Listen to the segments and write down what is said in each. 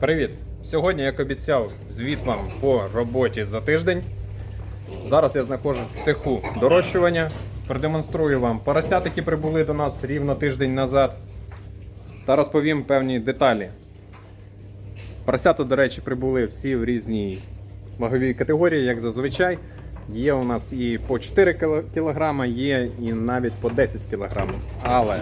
Привіт! Сьогодні, як обіцяв, звіт вам по роботі за тиждень. Зараз я знаходжусь в цеху дорощування. Продемонструю вам поросят, які прибули до нас рівно тиждень назад. Та розповім певні деталі. Поросята, до речі, прибули всі в різній ваговій категорії, як зазвичай. Є у нас і по 4 кг, є і навіть по 10 кг. Але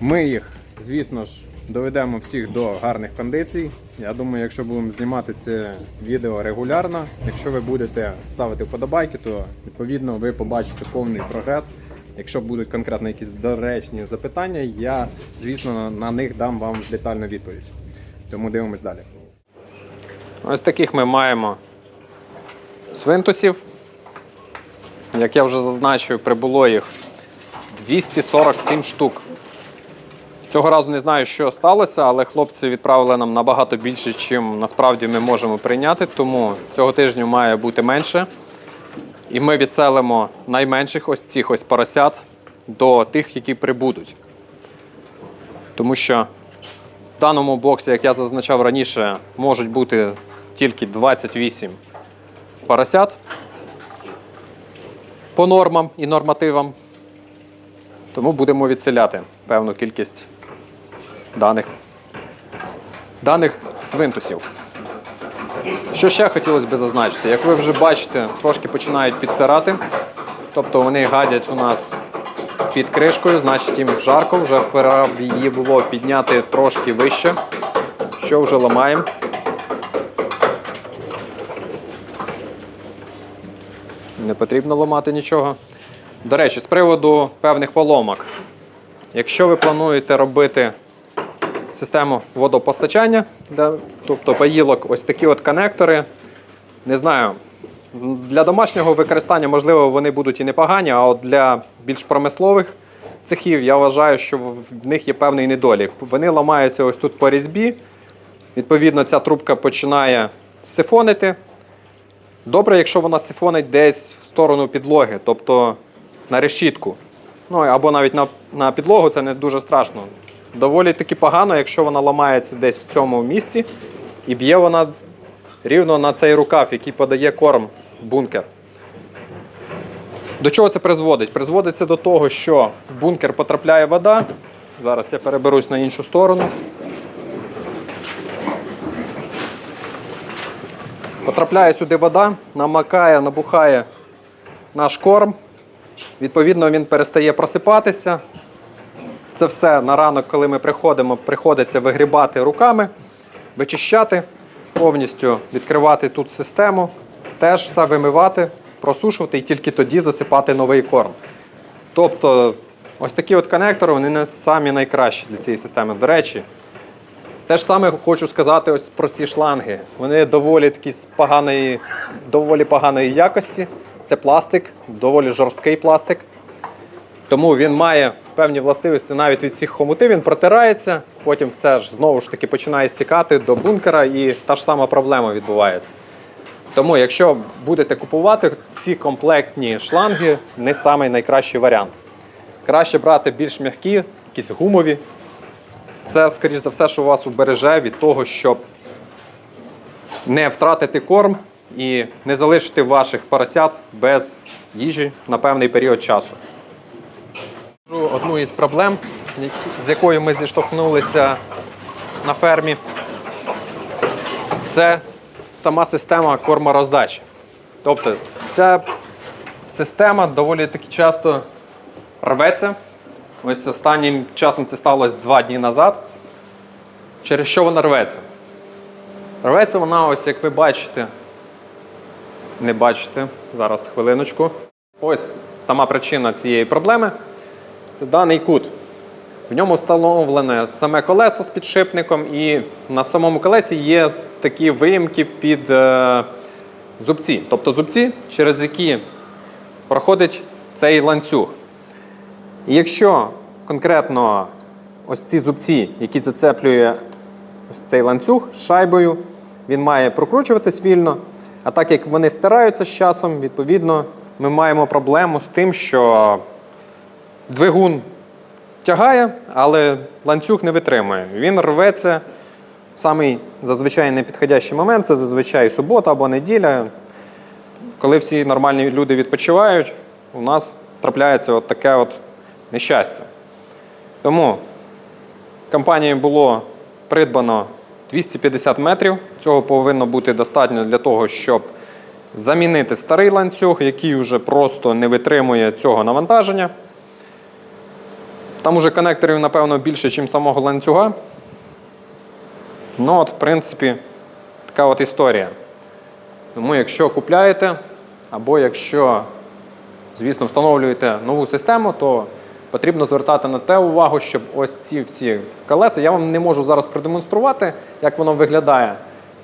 ми їх, звісно ж, доведемо всіх до гарних кондицій. Я думаю, якщо будемо знімати це відео регулярно, якщо ви будете ставити вподобайки, то відповідно ви побачите повний прогрес. Якщо будуть конкретно якісь доречні запитання, я, звісно, на них дам вам детальну відповідь. Тому дивимось далі. Ось таких ми маємо свинтусів. Як я вже зазначив, прибуло їх 247 штук. Цього разу не знаю, що сталося, але хлопці відправили нам набагато більше, чим насправді ми можемо прийняти. Тому цього тижня має бути менше. І ми відселимо найменших ось цих ось поросят до тих, які прибудуть. Тому що в даному боксі, як я зазначав раніше, можуть бути тільки 28 поросят по нормам і нормативам. Тому будемо відселяти певну кількість даних, даних свинтусів. Що ще хотілося б зазначити? Як ви вже бачите, трошки починають підсирати. Тобто вони гадять у нас під кришкою, значить їм жарко, вже пора її було підняти трошки вище. Що вже ламаємо. Не потрібно ламати нічого. До речі, з приводу певних поломок. Якщо ви плануєте робити систему водопостачання, для, тобто поїлок, ось такі от конектори, не знаю, для домашнього використання, можливо, вони будуть і непогані, а от для більш промислових цехів я вважаю, що в них є певний недолік. Вони ламаються ось тут по різьбі. Відповідно, ця трубка починає сифонити. Добре, якщо вона сифонить десь в сторону підлоги, тобто на решітку. Ну або навіть на, на підлогу це не дуже страшно. Доволі таки погано, якщо вона ламається десь в цьому місці і б'є вона рівно на цей рукав, який подає корм бункер. До чого це призводить? Призводить це до того, що в бункер потрапляє вода. Зараз я переберусь на іншу сторону. Потрапляє сюди вода, намакає, набухає наш корм. Відповідно, він перестає просипатися. Це все на ранок, коли ми приходимо, приходиться вигрібати руками, вичищати, повністю відкривати тут систему, теж все вимивати, просушувати і тільки тоді засипати новий корм. Тобто, ось такі от конектори вони не самі найкращі для цієї системи. До речі, те ж саме хочу сказати ось про ці шланги. Вони доволі такі з поганої, доволі поганої якості. Це пластик, доволі жорсткий пластик. Тому він має певні властивості навіть від цих хомутів, він протирається, потім все ж знову ж таки починає стікати до бункера і та ж сама проблема відбувається. Тому, якщо будете купувати ці комплектні шланги, не самий найкращий варіант. Краще брати більш м'які, якісь гумові. Це, скоріш за все, що вас убереже від того, щоб не втратити корм і не залишити ваших поросят без їжі на певний період часу. Одну із проблем, з якою ми зіштовхнулися на фермі, це сама система кормороздачі. Тобто ця система доволі таки часто рветься. Ось останнім часом це сталося два дні назад. Через що вона рветься? Рветься вона, ось як ви бачите, не бачите, зараз хвилиночку. Ось сама причина цієї проблеми це даний кут. В ньому встановлене саме колесо з підшипником, і на самому колесі є такі виїмки під е, зубці. Тобто зубці, через які проходить цей ланцюг. І якщо конкретно ось ці зубці, які зацеплює ось цей ланцюг з шайбою, він має прокручуватись вільно. А так як вони стираються з часом, відповідно, ми маємо проблему з тим, що двигун тягає, але ланцюг не витримує. Він рветься самий зазвичай непідходящий момент це зазвичай субота або неділя. Коли всі нормальні люди відпочивають, у нас трапляється от таке от нещастя. Тому компанією було придбано 250 метрів. Цього повинно бути достатньо для того, щоб замінити старий ланцюг, який вже просто не витримує цього навантаження. Там уже конекторів, напевно, більше, ніж самого ланцюга. Ну, от, в принципі, така от історія. Тому, якщо купляєте, або якщо, звісно, встановлюєте нову систему, то потрібно звертати на те увагу, щоб ось ці всі колеса. Я вам не можу зараз продемонструвати, як воно виглядає,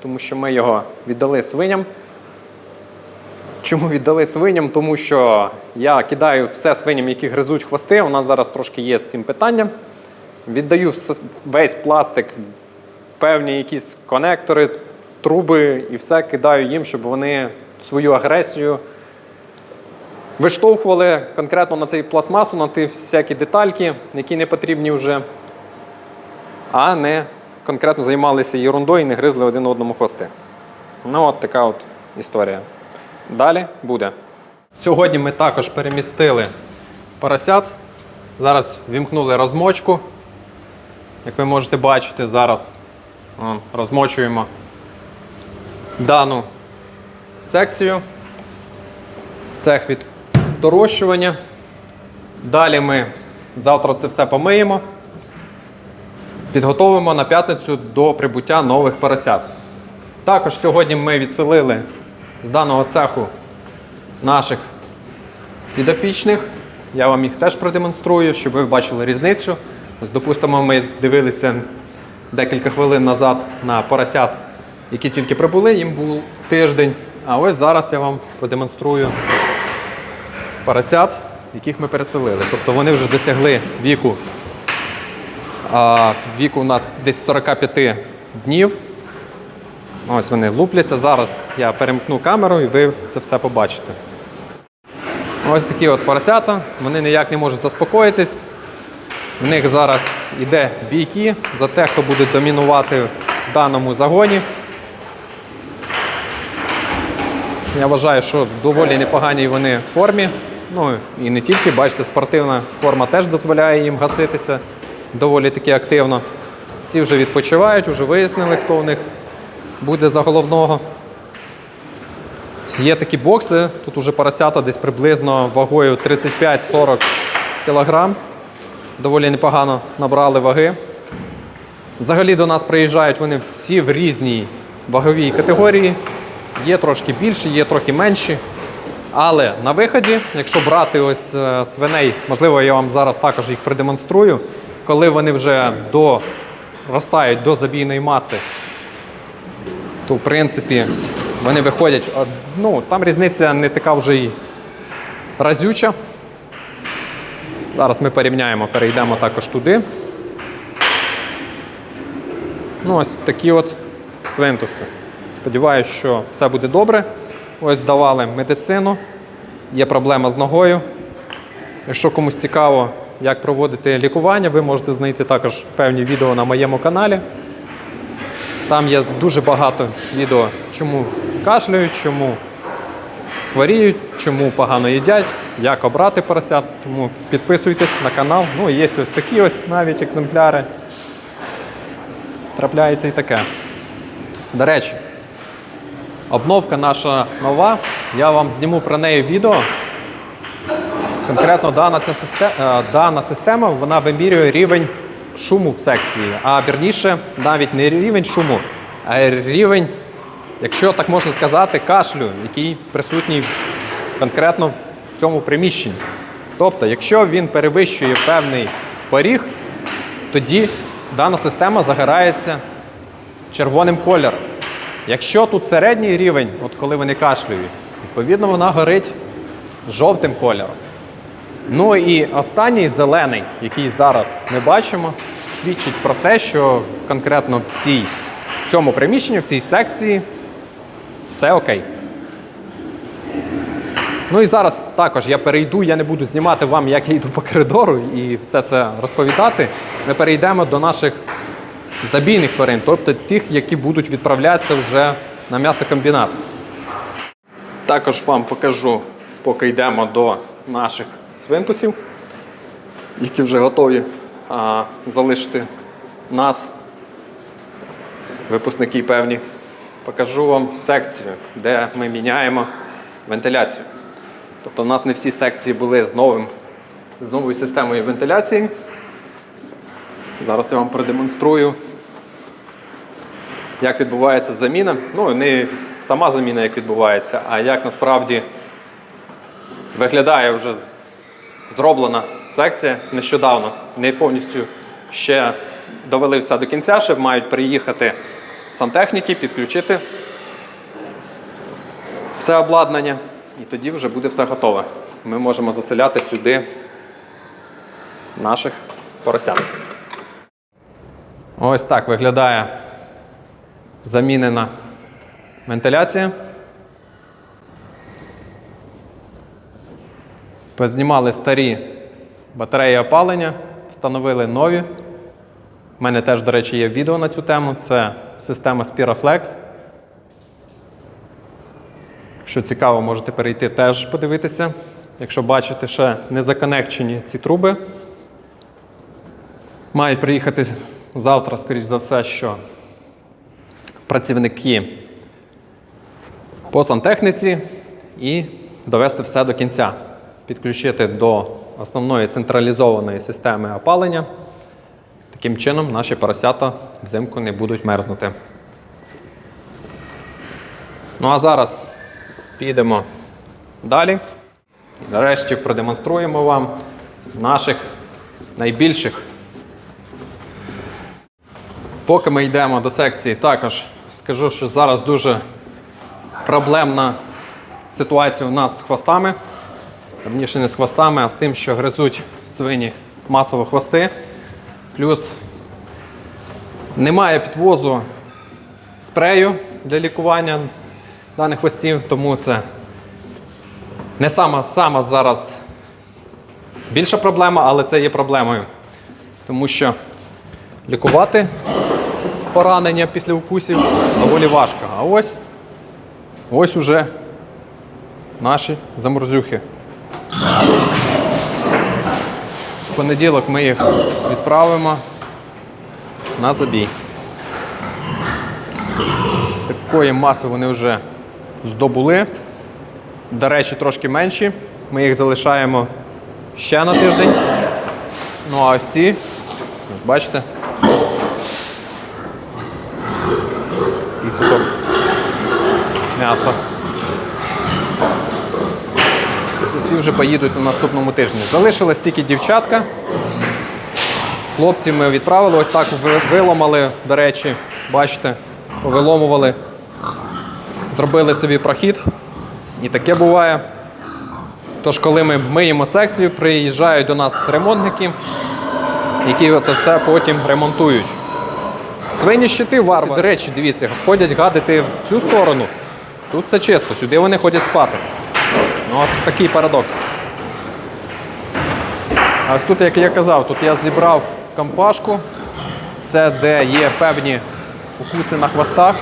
тому що ми його віддали свиням. Чому віддали свиням? Тому що я кидаю все свиням, які гризуть хвости. У нас зараз трошки є з цим питанням. Віддаю весь пластик, певні якісь конектори, труби і все кидаю їм, щоб вони свою агресію виштовхували конкретно на цей пластмасу, на ті всякі детальки, які не потрібні вже, а не конкретно займалися ерундою і не гризли один одному хвости. Ну, от така от історія. Далі буде. Сьогодні ми також перемістили поросят. Зараз вімкнули розмочку. Як ви можете бачити, зараз розмочуємо дану секцію. Цех від дорощування. Далі ми завтра це все помиємо. Підготовимо на п'ятницю до прибуття нових поросят. Також сьогодні ми відселили з даного цеху наших підопічних. Я вам їх теж продемонструю, щоб ви бачили різницю. Ось, допустимо, ми дивилися декілька хвилин назад на поросят, які тільки прибули, їм був тиждень. А ось зараз я вам продемонструю поросят, яких ми переселили. Тобто вони вже досягли віку. А, віку у нас десь 45 днів. Ось вони лупляться. Зараз я перемкну камеру і ви це все побачите. Ось такі от поросята. Вони ніяк не можуть заспокоїтись. В них зараз йде бійки за те, хто буде домінувати в даному загоні. Я вважаю, що доволі непоганій вони в формі. Ну і не тільки, бачите, спортивна форма теж дозволяє їм гаситися доволі таки активно. Ці вже відпочивають, вже вияснили, хто в них буде за головного. Є такі бокси, тут уже поросята десь приблизно вагою 35-40 кг. Доволі непогано набрали ваги. Взагалі до нас приїжджають вони всі в різній ваговій категорії. Є трошки більші, є трохи менші. Але на виході, якщо брати ось е, свиней, можливо, я вам зараз також їх продемонструю, коли вони вже доростають до забійної маси, то в принципі вони виходять. Ну, там різниця не така вже й разюча. Зараз ми порівняємо, перейдемо також туди. Ну, ось такі от свинтуси. Сподіваюсь, що все буде добре. Ось давали медицину. Є проблема з ногою. Якщо комусь цікаво, як проводити лікування, ви можете знайти також певні відео на моєму каналі. Там є дуже багато відео, чому кашляють, чому хворіють, чому погано їдять, як обрати поросят. Тому підписуйтесь на канал. Ну, є ось такі ось навіть екземпляри. Трапляється і таке. До речі, обновка наша нова. Я вам зніму про неї відео. Конкретно дана, ця система, дана система вона вимірює рівень шуму в секції. А вірніше, навіть не рівень шуму, а рівень, якщо так можна сказати, кашлю, який присутній конкретно в цьому приміщенні. Тобто, якщо він перевищує певний поріг, тоді дана система загорається червоним кольором. Якщо тут середній рівень, от коли вони кашлюють, відповідно вона горить жовтим кольором. Ну і останній зелений, який зараз ми бачимо, свідчить про те, що конкретно в, цій, в цьому приміщенні, в цій секції все окей. Ну і зараз також я перейду, я не буду знімати вам, як я йду по коридору і все це розповідати. Ми перейдемо до наших забійних тварин, тобто тих, які будуть відправлятися вже на м'ясокомбінат. Також вам покажу, поки йдемо до наших свинтусів, які вже готові а, залишити нас, випускники певні. Покажу вам секцію, де ми міняємо вентиляцію. Тобто, у нас не всі секції були з, новим, з новою системою вентиляції. Зараз я вам продемонструю, як відбувається заміна. Ну, не сама заміна, як відбувається, а як насправді виглядає вже зроблена секція нещодавно. Не повністю ще довели все до кінця, ще мають приїхати сантехніки, підключити все обладнання, і тоді вже буде все готове. Ми можемо заселяти сюди наших поросят. Ось так виглядає замінена вентиляція. Познімали старі батареї опалення, встановили нові. У мене теж, до речі, є відео на цю тему. Це система Spiraflex. Якщо цікаво, можете перейти теж подивитися. Якщо бачите, ще не законекчені ці труби. Мають приїхати завтра, скоріш за все, що працівники по сантехніці і довести все до кінця. Підключити до основної централізованої системи опалення. Таким чином наші поросята взимку не будуть мерзнути. Ну а зараз підемо далі. Нарешті продемонструємо вам наших найбільших. Поки ми йдемо до секції, також скажу, що зараз дуже проблемна ситуація у нас з хвостами. Верніше не з хвостами, а з тим, що гризуть свині масово хвости. Плюс немає підвозу спрею для лікування даних хвостів, тому це не сама, сама зараз більша проблема, але це є проблемою. Тому що лікувати поранення після укусів доволі важко. А ось ось уже наші заморзюхи. В понеділок ми їх відправимо на забій. З такої маси вони вже здобули. До речі, трошки менші. Ми їх залишаємо ще на тиждень. Ну а ось ці, бачите, і кусок м'яса. Ось Ці вже поїдуть на наступному тижні. Залишилась тільки дівчатка. Хлопці ми відправили, ось так ви- виламали, до речі, бачите, повиломували, зробили собі прохід. І таке буває. Тож, коли ми миємо секцію, приїжджають до нас ремонтники, які це все потім ремонтують. Свині щити варвари. До речі, дивіться, ходять гадити в цю сторону. Тут все чисто, сюди вони ходять спати. Ну, от такий парадокс. А ось тут, як я казав, тут я зібрав компашку. Це де є певні укуси на хвостах.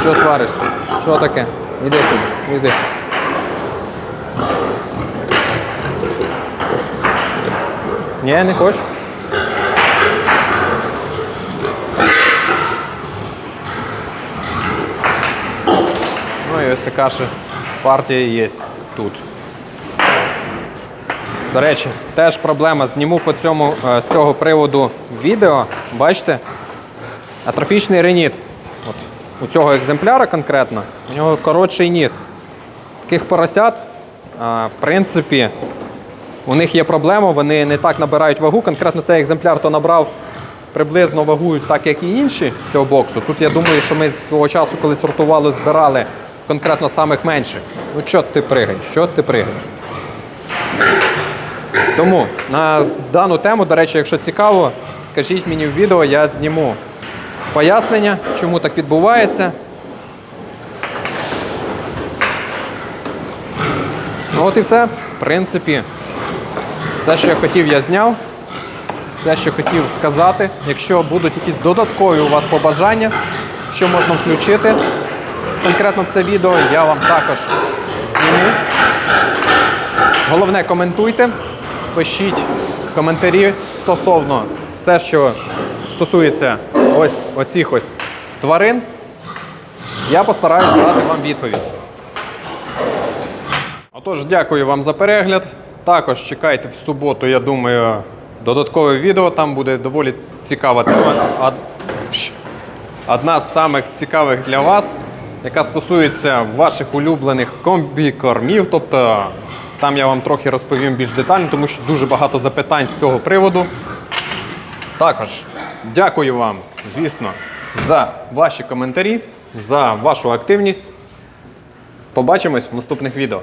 Що сваришся? Що таке? Іди сюди, іди. Ні, не хочеш? Ось така ще партія є тут. До речі, теж проблема. Зніму по цьому, е, з цього приводу відео. Бачите? Атрофічний реніт. От, у цього екземпляра конкретно, у нього коротший ніс. Таких поросят, в принципі, у них є проблема, вони не так набирають вагу. Конкретно цей екземпляр то набрав приблизно вагу, так як і інші з цього боксу. Тут я думаю, що ми з свого часу, коли сортували, збирали конкретно самих менших. Ну, що ти пригаєш? Що ти пригаєш? Тому на дану тему, до речі, якщо цікаво, скажіть мені в відео, я зніму пояснення, чому так відбувається. Ну от і все. В принципі, все, що я хотів, я зняв. все, що хотів сказати. Якщо будуть якісь додаткові у вас побажання, що можна включити конкретно це відео, я вам також зніму. Головне, коментуйте, пишіть коментарі стосовно все, що стосується ось оцих ось тварин. Я постараюсь дати вам відповідь. Отож, дякую вам за перегляд. Також чекайте в суботу, я думаю, додаткове відео. Там буде доволі цікава тема. Одна з самих цікавих для вас, яка стосується ваших улюблених комбікормів. Тобто там я вам трохи розповім більш детально, тому що дуже багато запитань з цього приводу. Також дякую вам, звісно, за ваші коментарі, за вашу активність. Побачимось в наступних відео.